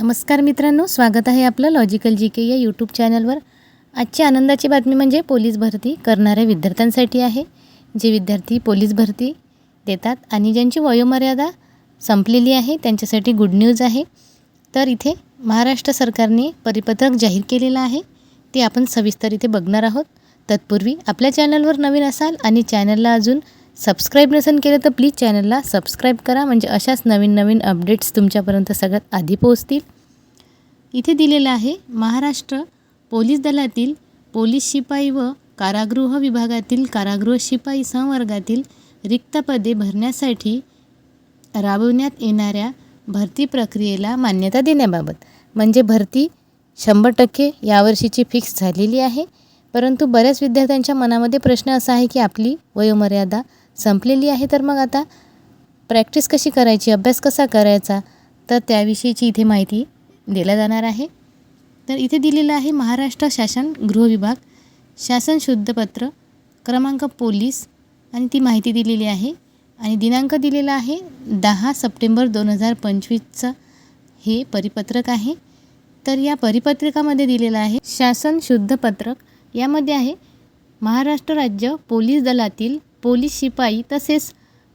नमस्कार मित्रांनो स्वागत आहे आपलं लॉजिकल जी के या यूट्यूब चॅनलवर आजची आनंदाची बातमी म्हणजे पोलीस भरती करणाऱ्या विद्यार्थ्यांसाठी आहे जे विद्यार्थी पोलीस भरती देतात आणि ज्यांची वयोमर्यादा संपलेली आहे त्यांच्यासाठी गुड न्यूज आहे. तर इथे महाराष्ट्र सरकारने परिपत्रक जाहीर केलेलं आहे ते आपण सविस्तर इथे बघणार आहोत. तत्पूर्वी आपल्या चॅनलवर नवीन असाल आणि चॅनलला अजून सबस्क्राईब नसेल केलं तर प्लीज चॅनलला सबस्क्राईब करा. म्हणजे अशाच नवीन नवीन अपडेट्स तुमच्यापर्यंत सगळ्यात आधी पोहोचतील. इथे दिलेलं आहे महाराष्ट्र पोलीस दलातील पोलीस शिपाई व कारागृह विभागातील कारागृह शिपाई संवर्गातील रिक्त पदे भरण्यासाठी राबवण्यात येणाऱ्या भरती प्रक्रियेला मान्यता देण्याबाबत. म्हणजे भरती शंभर टक्के यावर्षीची फिक्स झालेली आहे. परंतु बऱ्याच विद्यार्थ्यांच्या मनामध्ये प्रश्न असा आहे की आपली वयोमर्यादा संपलेली आहे तर मग आता? प्रॅक्टिस कशी करायची? अभ्यास कसा करायचा? तर त्याविषयीची इथे माहिती दिल्या जाणार आहे. तर इथे दिलेलं आहे महाराष्ट्र शासन गृह विभाग शासन शुद्धपत्र क्रमांक पोलीस आणि ती माहिती दिलेली आहे. आणि दिनांक दिलेला आहे दहा सप्टेंबर दोन हजार पंचवीसचं. हे परिपत्रक आहे. तर या परिपत्रकामध्ये दिलेलं आहे शासन शुद्धपत्रक यामध्ये आहे महाराष्ट्र राज्य पोलीस दलातील पोलीस शिपाई तसेच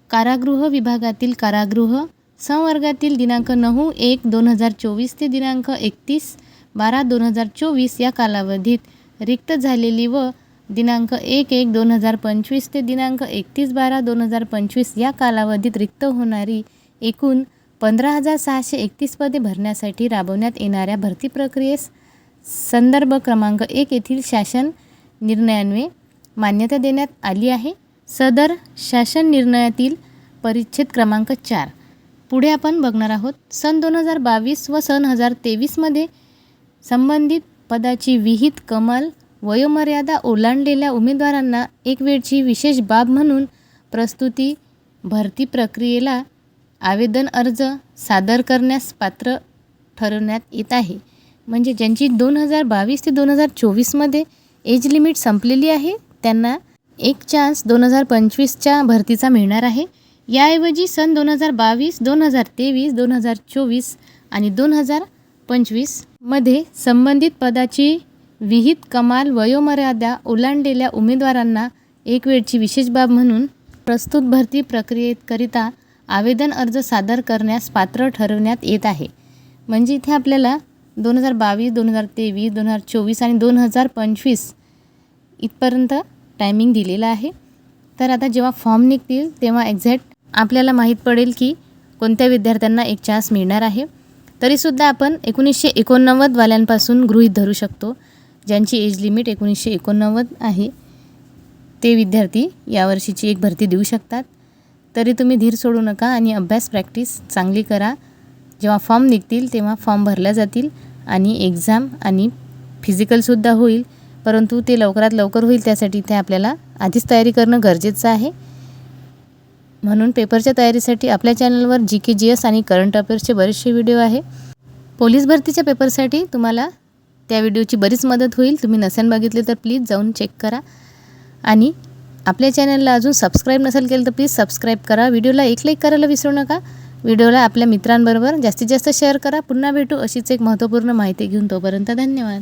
कारागृह विभागातील कारागृह संवर्गातील दिनांक नऊ एक दोन हजार चोवीस ते दिनांक एकतीस बारा दोन हजार चोवीस या कालावधीत रिक्त झालेली व दिनांक एक एक दोन हजार पंचवीस ते दिनांक एकतीस बारा दोन हजार पंचवीस या कालावधीत रिक्त होणारी एकूण पंधरा हजार सहाशे एकतीस पदे भरण्यासाठी राबवण्यात येणाऱ्या भरती प्रक्रियेस संदर्भ क्रमांक एक येथील शासन निर्णयान्वये मान्यता देण्यात आली आहे. सदर शासन निर्णयातील परिच्छेद क्रमांक चार. पुढे आपण बघणार आहोत सन दोन हजार बावीस व सन हजार तेवीसमध्ये संबंधित पदाची विहित कमाल वयोमर्यादा ओलांडलेल्या उमेदवारांना एक वेळची विशेष बाब म्हणून प्रस्तुती भरती प्रक्रियेला आवेदन अर्ज सादर करण्यास पात्र ठरवण्यात येत आहे. म्हणजे ज्यांची दोन हजार बावीस ते दोन हजार चोवीसमध्ये एज लिमिट संपलेली आहे त्यांना एक चान्स दोन हजार पंचवीसच्या भरतीचा मिळणार आहे. याऐवजी सन दोन हजार बावीस दोन हजार तेवीस दोन हजार चोवीस आणि दोन हजार पंचवीसमध्ये संबंधित पदाची विहित कमाल वयोमर्यादा ओलांडलेल्या उमेदवारांना एक वेळची विशेष बाब म्हणून प्रस्तुत भरती प्रक्रियेकरिता आवेदन अर्ज सादर करण्यास पात्र ठरवण्यात येत आहे. म्हणजे इथे आपल्याला दोन हजार बावीस दोन हजार तेवीस दोन हजार चोवीस आणि दोन हजार पंचवीस इथपर्यंत टायमिंग दिलेला आहे. तर आता जेव्हा फॉर्म निघतील तेव्हा एक्झॅक्ट आपल्याला माहीत पडेल की कोणत्या विद्यार्थ्यांना एक चान्स मिळणार आहे. तरीसुद्धा आपण एकोणीसशे एकोणनव्वदवाल्यांपासून गृहीत धरू शकतो. ज्यांची एज लिमिट एकोणीसशे एकोणनव्वद आहे. ते विद्यार्थी यावर्षीची एक भरती देऊ शकतात. तरी तुम्ही धीर सोडू नका आणि अभ्यास प्रॅक्टिस चांगली करा. जेव्हा फॉर्म निघतील तेव्हा फॉर्म भरल्या जातील आणि एक्झाम आणि फिजिकलसुद्धा होईल. परंतु ते लवकरात लवकर होईल त्यासाठी इथे आपल्याला आधीच तयारी करणं गरजेचं आहे. म्हणून पेपरच्या तयारीसाठी आपल्या चॅनलवर जी के जी एस आणि करंट अफेअर्सचे बरेचसे व्हिडिओ आहे. पोलीस भरतीच्या पेपरसाठी तुम्हाला त्या व्हिडिओची बरीच मदत होईल. तुम्ही नसेल बघितले तर प्लीज जाऊन चेक करा. आणि आपल्या चॅनलला अजून सबस्क्राईब नसेल केलं तर प्लीज सबस्क्राईब करा. व्हिडिओला एक लाईक करायला विसरू नका. व्हिडिओला आपल्या मित्रांबरोबर जास्तीत जास्त शेअर करा. पुन्हा भेटू अशीच एक महत्त्वपूर्ण माहिती घेऊन तोपर्यंत धन्यवाद.